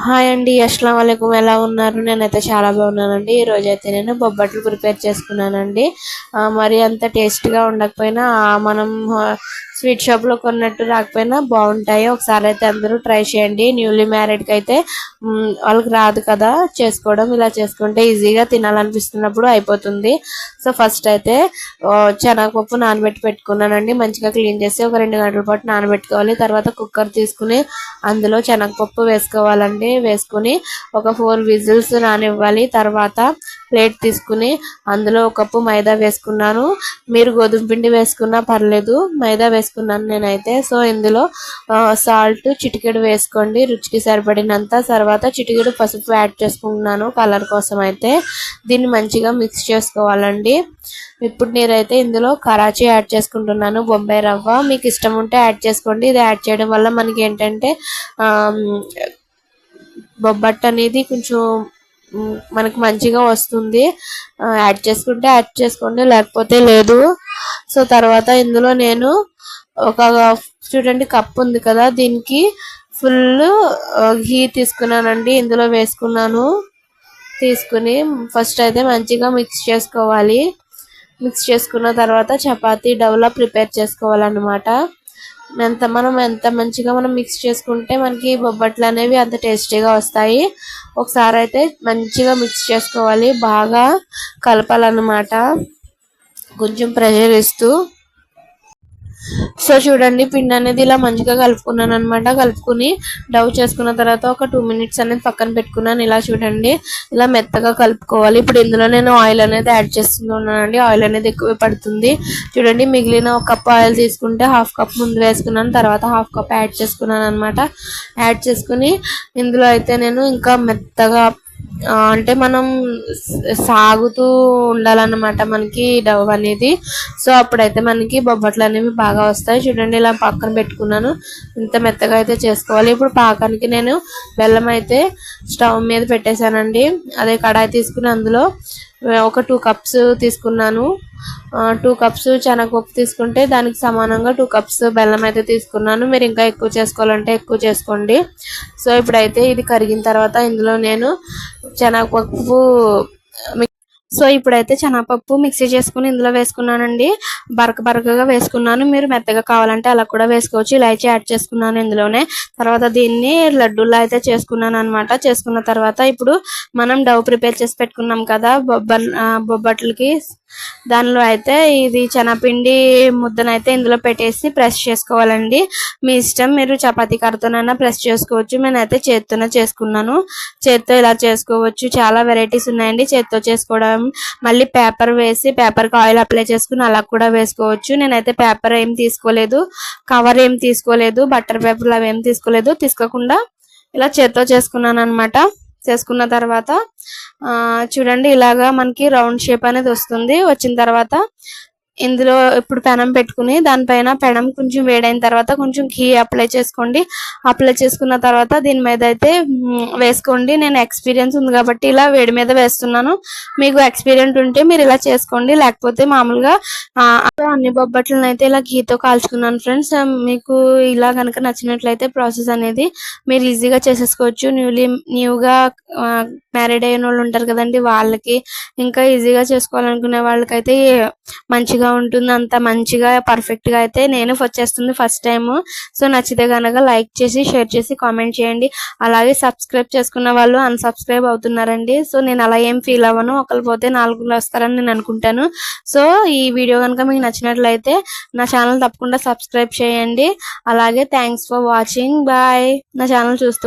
Hi అండి అస్సలం వాలేకుమ్ ఎలా ఉన్నారు? నేనైతే చాలా బాగున్నానండి. ఈ రోజు అయితే నేను బొబ్బట్లు ప్రిపేర్ చేసుకున్నానండి. మరి అంత టేస్ట్గా ఉండకపోయినా మనం స్వీట్ షాప్లో కొన్నట్టు రాకపోయినా బాగుంటాయి. ఒకసారి అయితే అందరూ ట్రై చేయండి. న్యూలీ మ్యారీడ్కి అయితే వాళ్ళకి రాదు కదా చేసుకోవడం. ఇలా చేసుకుంటే ఈజీగా తినాలనిపిస్తున్నప్పుడు అయిపోతుంది. సో ఫస్ట్ అయితే శనగపప్పు నానబెట్టి పెట్టుకున్నానండి. మంచిగా క్లీన్ చేసి ఒక రెండు గంటల పాటు నానబెట్టుకోవాలి. తర్వాత కుక్కర్ తీసుకుని అందులో శనగపప్పు వేసుకోవాలండి. వేసుకుని ఒక ఫోర్ విజిల్స్ నానివ్వాలి తర్వాత ప్లేట్ తీసుకుని అందులో ఒక కప్పు మైదా వేసుకున్నాను. మీరు గోధుమ పిండి వేసుకున్నా పర్లేదు మైదా వేసుకున్నాను నేనైతే. సో ఇందులో సాల్ట్ చిటికెడు వేసుకోండి. రుచికి సరిపడినంత తర్వాత చిటికెడు పసుపు యాడ్ చేసుకుంటున్నాను కలర్ కోసం అయితే. దీన్ని మంచిగా మిక్స్ చేసుకోవాలండి. ఇప్పుడు నేనైతే ఇందులో కరాచీ యాడ్ చేసుకుంటున్నాను. బొంబాయి రవ్వ. మీకు ఇష్టం ఉంటే యాడ్ చేసుకోండి. ఇది యాడ్ చేయడం వల్ల మనకి ఏంటంటే బొబ్బట్టు అనేది కొంచెం మనకు మంచిగా వస్తుంది. యాడ్ చేసుకుంటే యాడ్ చేసుకోండి లేకపోతే లేదు. సో తర్వాత ఇందులో నేను ఒక చూడండి కప్ ఉంది కదా దీనికి ఫుల్ ఘీ తీసుకున్నానండి ఇందులో వేసుకున్నాను. తీసుకుని ఫస్ట్ అయితే మంచిగా మిక్స్ చేసుకోవాలి. మిక్స్ చేసుకున్న తర్వాత చపాతీ డవ్లా ప్రిపేర్ చేసుకోవాలన్నమాట. ఎంత మనం ఎంత మంచిగా మనం మిక్స్ చేసుకుంటే మనకి బొబ్బట్లు అనేవి అంత టేస్టీగా వస్తాయి. ఒకసారి అయితే మంచిగా మిక్స్ చేసుకోవాలి. బాగా కలపాలన్నమాట. కొంచెం ప్రెషర్ ఇస్తూ సో చూడండి పిండి అనేది ఇలా మంచిగా కలుపుకున్నాను అనమాట కలుపుకుని డవ్ చేసుకున్న తర్వాత ఒక టూ మినిట్స్ అనేది పక్కన పెట్టుకున్నాను. ఇలా చూడండి ఇలా మెత్తగా కలుపుకోవాలి. ఇప్పుడు ఇందులో నేను ఆయిల్ అనేది యాడ్ చేస్తున్నానండి. ఆయిల్ అనేది ఎక్కువ పడుతుంది. చూడండి మిగిలిన ఒక కప్ ఆయిల్ తీసుకుంటే హాఫ్ కప్ ముందు వేసుకున్నాను. తర్వాత హాఫ్ కప్ యాడ్ చేసుకున్నాను అనమాట యాడ్ చేసుకుని ఇందులో అయితే నేను ఇంకా మెత్తగా అంటే మనం సాగుతూ ఉండాలన్నమాట మనకి డవ్ అనేది. సో అప్పుడైతే మనకి బొబ్బట్లు అనేవి బాగా వస్తాయి. చూడండి ఇలా పక్కన పెట్టుకున్నాను. ఇంత మెత్తగా అయితే చేసుకోవాలి. ఇప్పుడు పాకానికి నేను బెల్లం అయితే స్టవ్ మీద పెట్టేశానండి. అదే కడాయి తీసుకుని అందులో ఒక టూ కప్స్ తీసుకున్నాను. టూ కప్స్ శనగపప్పు తీసుకుంటే దానికి సమానంగా టూ కప్స్ బెల్లం అయితే తీసుకున్నాను. మీరు ఇంకా ఎక్కువ చేసుకోవాలంటే ఎక్కువ చేసుకోండి. సో ఇప్పుడైతే ఇది కరిగిన తర్వాత ఇందులో నేను శనగపప్పు సో ఇప్పుడైతే శనగపప్పు మిక్సీ చేసుకుని ఇందులో వేసుకున్నానండి. బరక బరకగా వేసుకున్నాను. మీరు మెత్తగా కావాలంటే అలా కూడా వేసుకోవచ్చు. ఇలాచి యాడ్ చేసుకున్నాను ఇందులోనే. తర్వాత దీన్ని లడ్డూలా అయితే చేసుకున్నాను అనమాట చేసుకున్న తర్వాత ఇప్పుడు మనం డవ్ ప్రిపేర్ చేసి పెట్టుకున్నాం కదా బొబ్బర్ బొబ్బట్లకి. దానిలో అయితే ఇది శనగపిండి ముద్దనైతే ఇందులో పెట్టేసి ప్రెస్ చేసుకోవాలండి. మీ ఇష్టం మీరు చపాతీ కర్రతోనైనా ప్రెస్ చేసుకోవచ్చు. నేనైతే చేత్తోనే చేసుకున్నాను. చేత్తో ఇలా చేసుకోవచ్చు. చాలా వెరైటీస్ ఉన్నాయండి. చేత్తో చేసుకోవడం మళ్ళీ పేపర్ వేసి పేపర్కి ఆయిల్ అప్లై చేసుకుని అలా కూడా వేసుకోవచ్చు. నేనైతే పేపర్ ఏం తీసుకోలేదు. కవర్ ఏం తీసుకోలేదు. బట్టర్ పేపర్లు అవి ఏం తీసుకోలేదు. తీసుకోకుండా ఇలా చేత్తో చేసుకున్నాను అనమాట చేసుకున్న తర్వాత ఆ, చూడండి ఇలాగా మనకి రౌండ్ షేప్ అనేది వస్తుంది. వచ్చిన తర్వాత ఇందులో ఇప్పుడు పెనం పెట్టుకుని దానిపైన పెనం కొంచెం వేడైన తర్వాత కొంచెం ఘీ అప్లై చేసుకోండి. అప్లై చేసుకున్న తర్వాత దీని మీద అయితే వేసుకోండి. నేను ఎక్స్పీరియన్స్ ఉంది కాబట్టి ఇలా వేడి మీద వేస్తున్నాను. మీకు ఎక్స్పీరియన్స్ ఉంటే మీరు ఇలా చేసుకోండి. లేకపోతే మామూలుగా అన్ని బొబ్బట్లను అయితే ఇలా ఘీతో కాల్చుకున్నాను ఫ్రెండ్స్. మీకు ఇలా కనుక నచ్చినట్లయితే ప్రాసెస్ అనేది మీరు ఈజీగా చేసేసుకోవచ్చు. న్యూలీ న్యూగా మ్యారీడ్ అయిన వాళ్ళు ఉంటారు కదండి వాళ్ళకి ఇంకా ఈజీగా చేసుకోవాలనుకునే వాళ్ళకైతే మంచిగా ఉంటుంది అంత మంచిగా పర్ఫెక్ట్గా అయితే నేను వచ్చేస్తుంది ఫస్ట్ టైం సో నచ్చితే కనుక లైక్ చేసి షేర్ చేసి కామెంట్ చేయండి. అలాగే సబ్స్క్రైబ్ చేసుకున్న వాళ్ళు అన్సబ్స్క్రైబ్ అవుతున్నారండి. సో నేను అలా ఏం ఫీల్ అవ్వను. ఒకరు పోతే నాలుగులో వస్తారని నేను అనుకుంటాను. సో ఈ వీడియో కనుక మీకు నచ్చినట్లయితే నా ఛానల్ తప్పకుండా సబ్స్క్రైబ్ చేయండి. అలాగే థ్యాంక్స్ ఫర్ వాచింగ్ బాయ్ నా ఛానల్ చూస్తూ